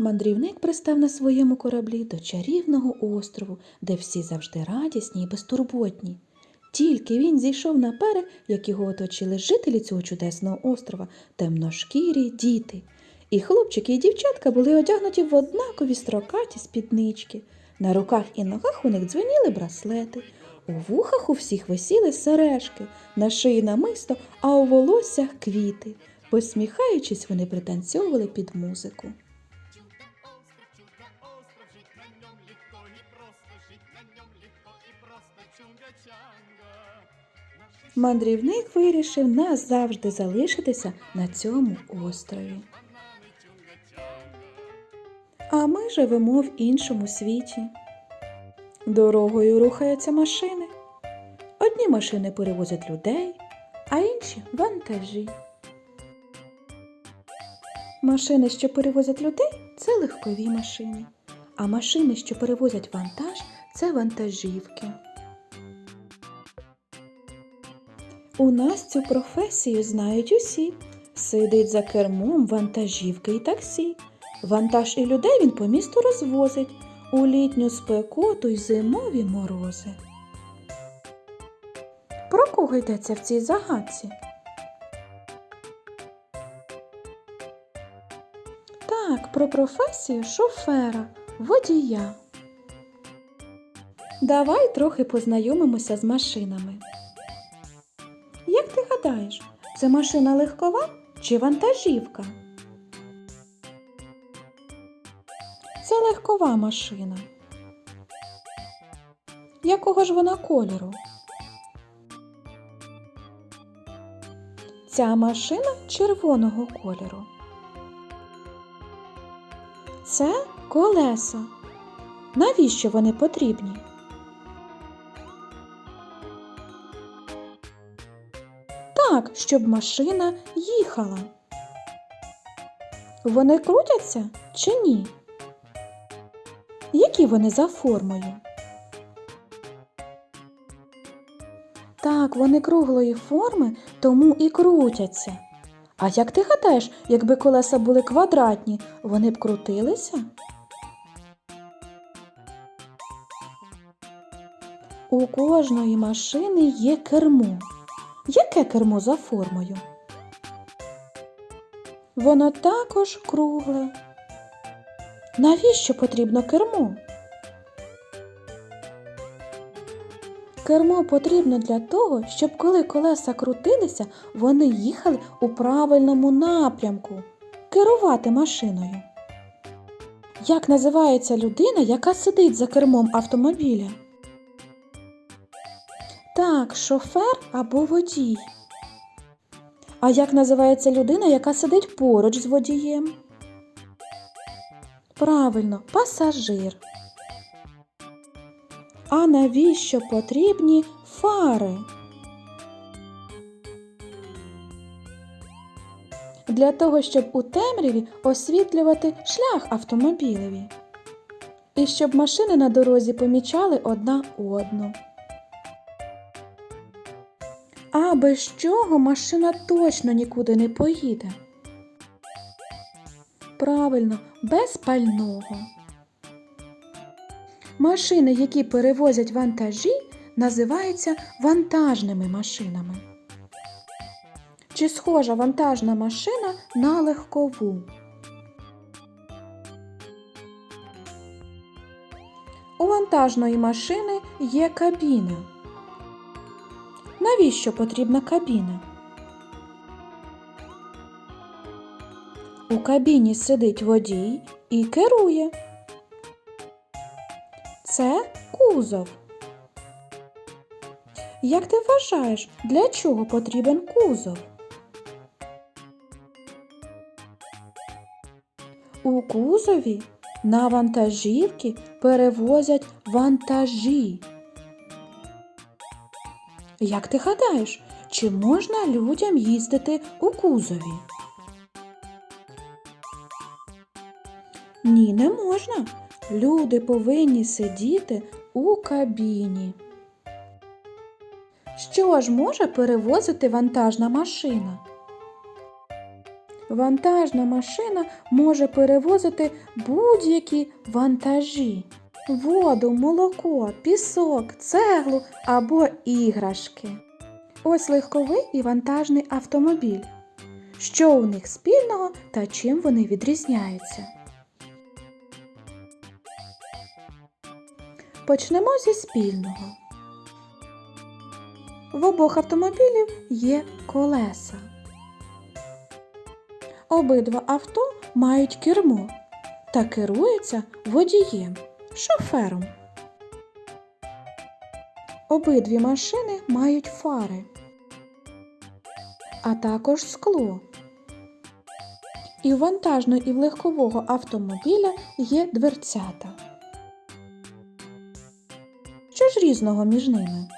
Мандрівник пристав на своєму кораблі до чарівного острову, де всі завжди радісні і безтурботні. Тільки він зійшов на берег, як його оточили жителі цього чудесного острова, темношкірі діти. І хлопчики і дівчатка були одягнуті в однакові строкаті спіднички. На руках і ногах у них дзвеніли браслети, у вухах у всіх висіли сережки, на шиї намисто, а у волоссях квіти. Посміхаючись, вони пританцьовували під музику. Мандрівник вирішив назавжди залишитися на цьому острові. А ми живемо в іншому світі. Дорогою рухаються машини. Одні машини перевозять людей, а інші вантажі. Машини, що перевозять людей, це легкові машини. А машини, що перевозять вантаж, це вантажівки. У нас цю професію знають усі. Сидить за кермом вантажівки і таксі. Вантаж і людей він по місту розвозить у літню спекоту й зимові морози. Про кого йдеться в цій загадці? Так, про професію шофера, водія. Давай трохи познайомимося з машинами. Гадаєш, це машина легкова чи вантажівка? Це легкова машина. Якого ж вона кольору? Ця машина червоного кольору. Це колеса. Навіщо вони потрібні? Так, щоб машина їхала. Вони крутяться чи ні? Які вони за формою? Так, вони круглої форми, тому і крутяться. А як ти гадаєш, якби колеса були квадратні, вони б крутилися? У кожної машини є кермо. Яке кермо за формою? Воно також кругле. Навіщо потрібно кермо? Кермо потрібно для того, щоб коли колеса крутилися, вони їхали у правильному напрямку. Керувати машиною. Як називається людина, яка сидить за кермом автомобіля? Так, шофер або водій. А як називається людина, яка сидить поруч з водієм? Правильно, пасажир. А навіщо потрібні фари? Для того, щоб у темряві освітлювати шлях автомобілеві. І щоб машини на дорозі помічали одна одну. А без чого машина точно нікуди не поїде. Правильно, без пального. Машини, які перевозять вантажі, називаються вантажними машинами. Чи схожа вантажна машина на легкову? У вантажної машини є кабіна. Навіщо потрібна кабіна? У кабіні сидить водій і керує. Це кузов. Як ти вважаєш, для чого потрібен кузов? У кузові на вантажівки перевозять вантажі. Як ти гадаєш, чи можна людям їздити у кузові? Ні, не можна. Люди повинні сидіти у кабіні. Що ж може перевозити вантажна машина? Вантажна машина може перевозити будь-які вантажі: воду, молоко, пісок, цеглу або іграшки. Ось легковий і вантажний автомобіль. Що у них спільного та чим вони відрізняються? Почнемо зі спільного. В обох автомобілів є колеса. Обидва авто мають кермо та керуються водієм, шофером. Обидві машини мають фари, а також скло. І в вантажного і в легкового автомобіля є дверцята. Що ж різного між ними?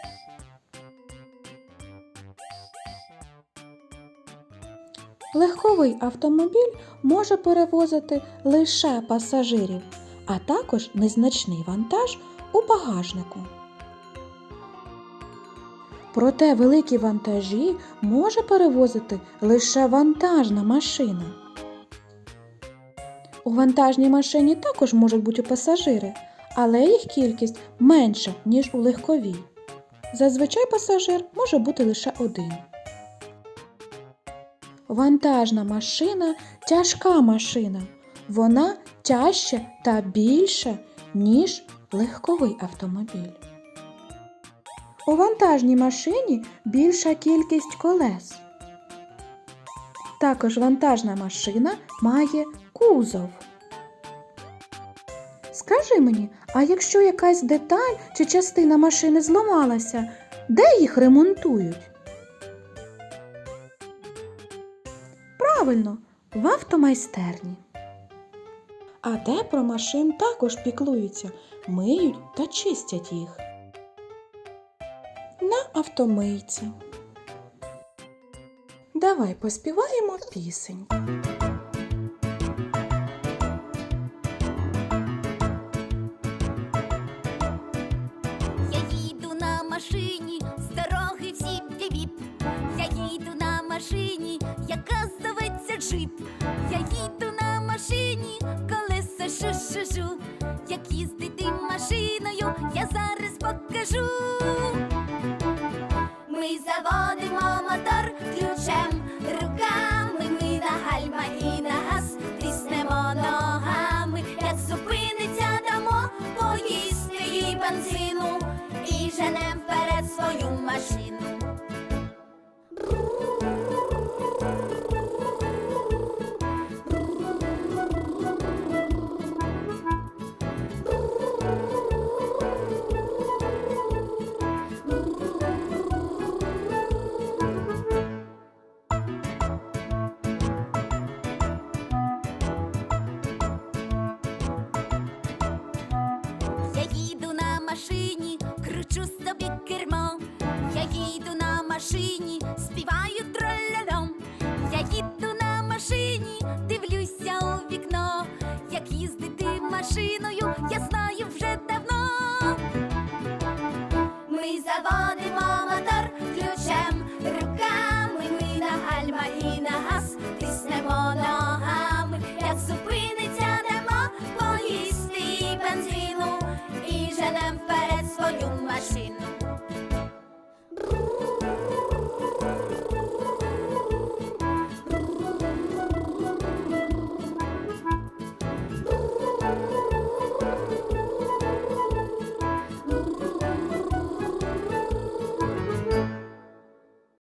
Легковий автомобіль може перевозити лише пасажирів, а також незначний вантаж у багажнику. Проте великі вантажі може перевозити лише вантажна машина. У вантажній машині також можуть бути пасажири, але їх кількість менша, ніж у легковій. Зазвичай пасажир може бути лише один. Вантажна машина тяжка машина. Вона тяжче та більше, ніж легковий автомобіль. У вантажній машині більша кількість колес. Також вантажна машина має кузов. Скажи мені, а якщо якась деталь чи частина машини зламалася, де їх ремонтують? Правильно, в автомайстерні. А де про машин також піклуються, миють та чистять їх. На автомийці. Давай поспіваємо пісеньку. Я їду на машині, з всі віп. Я їду на машині, яка зоветься джип. машиною.